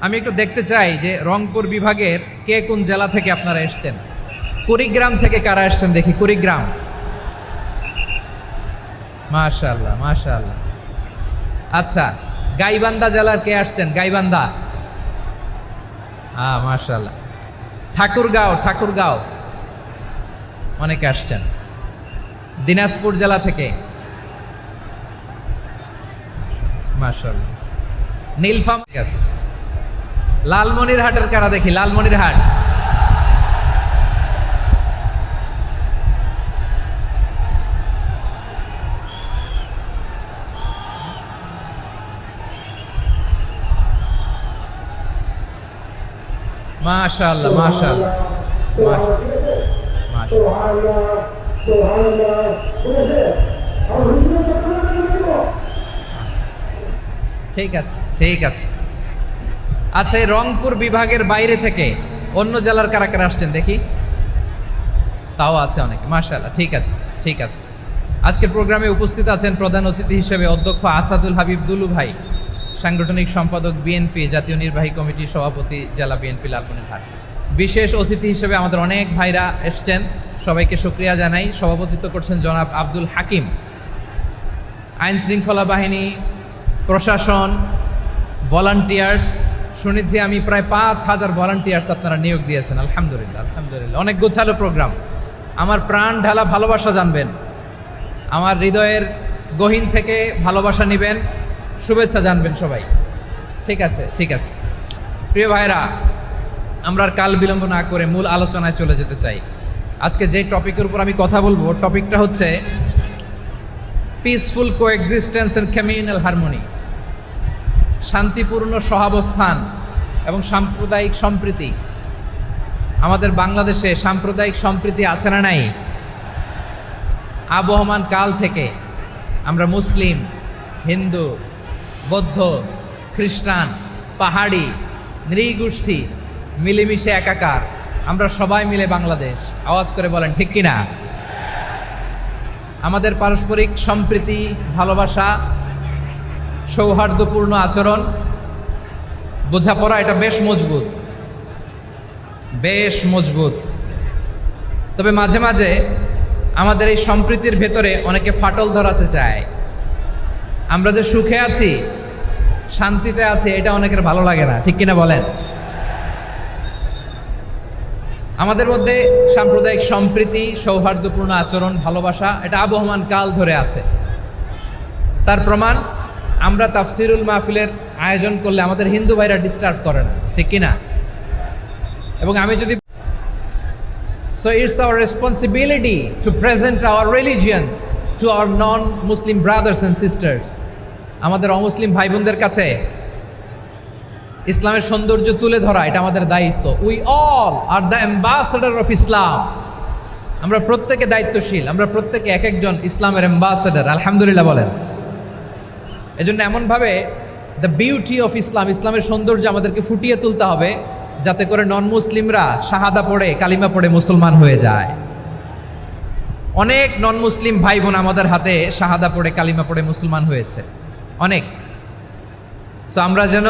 আমি একটু দেখতে চাই যে রংপুর বিভাগের কে কোন জেলা থেকে আপনারা এসছেন? কুড়িগ্রাম থেকে কারা এসছেন দেখি, কুড়িগ্রাম। মাশাল্লাহ মাশাল্লাহ আচ্ছা গাইবান্ধা জেলার কে আসছেন? গাইবান্ধা। হ্যাঁ মাশাল্লাহ ঠাকুরগাঁও ঠাকুরগাঁও। অনেকে আসছেন। দিনাজপুর জেলা থেকে। মাশাল্লাহ নীলফাম আছে। লালমনির হাটের কারা দেখি? লালমনির হাট মাশাআল্লাহ। মাশাআল্লাহ। ঠিক আছে ঠিক আছে। আচ্ছা এই রংপুর বিভাগের বাইরে থেকে। অন্য জেলার কারা কারা আসছেন দেখি? তাও আছে অনেকে। মাশাআল্লাহ, ঠিক আছে ঠিক আছে। আজকের প্রোগ্রামে উপস্থিত আছেন প্রধান অতিথি হিসেবে অধ্যক্ষ আসাদুল হাবিব দুলু ভাই, সাংগঠনিক সম্পাদক বিএনপি, জাতীয় নির্বাহী কমিটির সভাপতি, জেলা বিএনপি লালমনিরহাট। বিশেষ অতিথি হিসেবে আমাদের অনেক ভাইরা এসছেন। সবাইকে শুক্রিয়া জানাই। সভাপতিত্ব করছেন জনাব আব্দুল হাকিম। আইন শৃঙ্খলা বাহিনী, প্রশাসন ভলান্টিয়ার্স শুনেছি আমি প্রায় পাঁচ হাজার ভলান্টিয়ার্স আপনারা নিয়োগ দিয়েছেন, আলহামদুলিল্লাহ আলহামদুলিল্লাহ। অনেক গোছালো প্রোগ্রাম আমার প্রাণ ঢালা ভালোবাসা জানবেন। আমার হৃদয়ের গহীন থেকে ভালোবাসা নেবেন। শুভেচ্ছা জানবেন সবাই। ঠিক আছে ঠিক আছে। প্রিয় ভাইরা আমরা কাল বিলম্ব না করে মূল আলোচনায় চলে যেতে চাই। আজকে যে টপিকের উপর আমি কথা বলব টপিকটা হচ্ছে peaceful coexistence and communal harmony শান্তিপূর্ণ সহাবস্থান এবং সাম্প্রদায়িক সম্প্রীতি। আমাদের বাংলাদেশে সাম্প্রদায়িক সম্প্রীতি আছে না নাই? আবহমান কাল থেকে আমরা মুসলিম, হিন্দু, বৌদ্ধ, খ্রিস্টান, পাহাড়ি, নৃগোষ্ঠী মিলেমিশে একাকার। আমরা সবাই মিলে বাংলাদেশ। আওয়াজ করে বলেন, ঠিক কিনা? আমাদের পারস্পরিক সম্প্রীতি, ভালোবাসা সৌহার্দ্যপূর্ণ আচরণ। বোঝাপড়া, এটা বেশ মজবুত। বেশ মজবুত। তবে মাঝে মাঝে আমাদের এই সম্প্রীতির ভেতরে অনেকে ফাটল ধরাতে চায়। আমরা যে সুখে আছি, শান্তিতে আছি, এটা অনেকের ভালো লাগে না, ঠিক কিনা বলেন? আমাদের মধ্যে সাম্প্রদায়িক সম্প্রীতি, সৌহার্দ্যপূর্ণ আচরণ, ভালোবাসা, এটা আবহমান কাল ধরে আছে। তার প্রমাণ আমরা তাফসিরুল মাহফিলের আয়োজন করলে আমাদের হিন্দু ভাইরা ডিস্টার্ব করে না, ঠিক কিনা এবং আমি যদি so it's our responsibility to present our religion to our non Muslim brothers and sisters আমাদের অমুসলিম ভাই বোনদের কাছে। ইসলামের সৌন্দর্য তুলে ধরা, এটা আমাদের দায়িত্ব। We all are the ambassador of Islam আমরা প্রত্যেকে দায়িত্বশীল, আমরা প্রত্যেকে এক একজন ইসলামের অ্যাম্বাসেডার আলহামদুলিল্লাহ বলেন। এজন্য এমনভাবে দ্য বিউটি অফ ইসলাম ইসলামের সৌন্দর্য আমাদেরকে ফুটিয়ে তুলতে হবে যাতে করে নন মুসলিমরা শাহাদা পড়ে, কালিমা পড়ে মুসলমান হয়ে যায়। অনেক নন মুসলিম ভাই বোন আমাদের হাতে শাহাদা পড়ে, কালিমা পড়ে মুসলমান হয়েছে। অনেক। সো আমরা যেন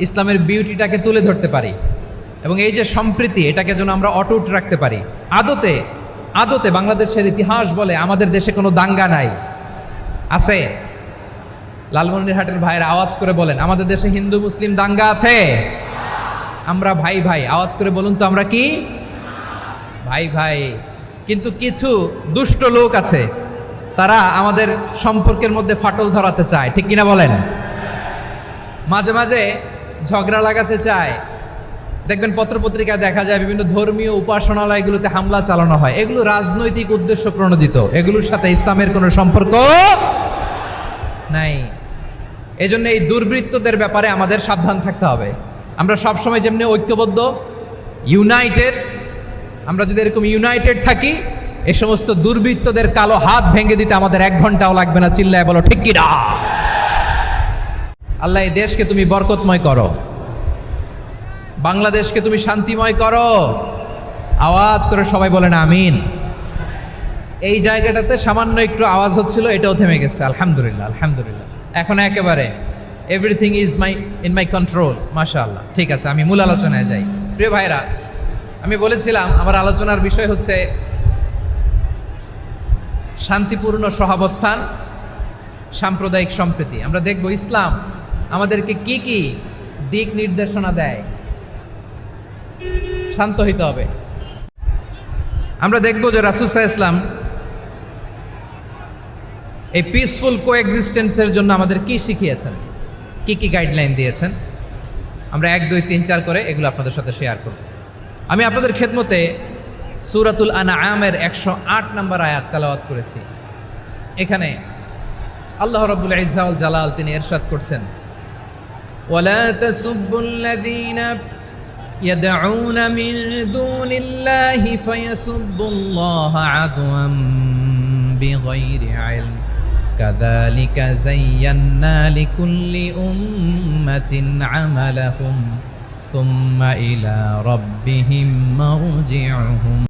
ইসলামের বিউটিটাকে তুলে ধরতে পারি এবং এই যে সম্প্রীতি, এটাকে যেন আমরা অটুট রাখতে পারি। আদতে আদতে বাংলাদেশের ইতিহাস বলে আমাদের দেশে কোনো দাঙ্গা নাই। আছে? লালমনিরহাটের ভাইয়ের আওয়াজ করে বলেন, আমাদের দেশে হিন্দু, মুসলিম দাঙ্গা আছে? আমরা ভাই ভাই, আওয়াজ করে বলুন তো আমরা কি? ভাই ভাই, কিন্তু কিছু দুষ্ট লোক আছে, তারা আমাদের সম্পর্কের মধ্যে ফাটল ধরাতে চায়, ঠিক কিনা বলেন? মাঝে মাঝে ঝগড়া লাগাতে চায়। দেখবেন পত্রপত্রিকায় দেখা যায় বিভিন্ন ধর্মীয় উপাসনালয়গুলোতে হামলা চালানো হয়। এগুলো রাজনৈতিক উদ্দেশ্য প্রণোদিত। এগুলোর সাথে ইসলামের কোনো সম্পর্ক নাই। এজন্য এই দুর্বৃত্তদের ব্যাপারে আমাদের সাবধান থাকতে হবে। আমরা সবসময় যেমনি ঐক্যবদ্ধ ইউনাইটেড আমরা যদি এরকম ইউনাইটেড থাকি, এ সমস্ত দুর্বৃত্তদের কালো হাত ভেঙে দিতে আমাদের এক ঘন্টাও লাগবে না। চিল্লায় বলো, ঠিক কিনা? আল্লাহ, এই দেশকে তুমি বরকতময় করো। বাংলাদেশকে তুমি শান্তিময় করো। আওয়াজ করে সবাই বলেন, আমিন। এই জায়গাটাতে সামান্য একটু আওয়াজ হচ্ছিল, এটাও থেমে গেছে। আলহামদুলিল্লাহ আলহামদুলিল্লাহ। এখন একেবারে everything is my in my control মাশাআল্লাহ। ঠিক আছে, আমি মূল আলোচনায় যাই। প্রিয় ভাইরা, আমি বলেছিলাম, আমার আলোচনার বিষয় হচ্ছে শান্তিপূর্ণ সহাবস্থান, সাম্প্রদায়িক সম্প্রীতি। আমরা দেখব ইসলাম আমাদেরকে কি কি দিক নির্দেশনা দেয়। শান্ত হইতে হবে। আমরা দেখব যে রাসুসা ইসলাম এই পিসফুল কোএক্সিস্টেন্সের জন্য আমাদের কি শিখিয়েছেন কি কি গাইডলাইন দিয়েছেন আমরা এক দুই তিন চার করে এগুলো আপনাদের সাথে শেয়ার করব আমি আপনাদের খেদমতে সুরাতুল আনা আমের একশো আট নম্বর আয়াত তেলাওয়াত করেছি এখানে আল্লাহ রব্বুল ইজাউল জালাল তিনি এরশাদ করছেন ولا تسبوا الذين يدعون من دون الله فيسبوا الله عدوا بغير علم كذلك زينا لكل أمة عملهم ثم إلى ربهم مرجعهم.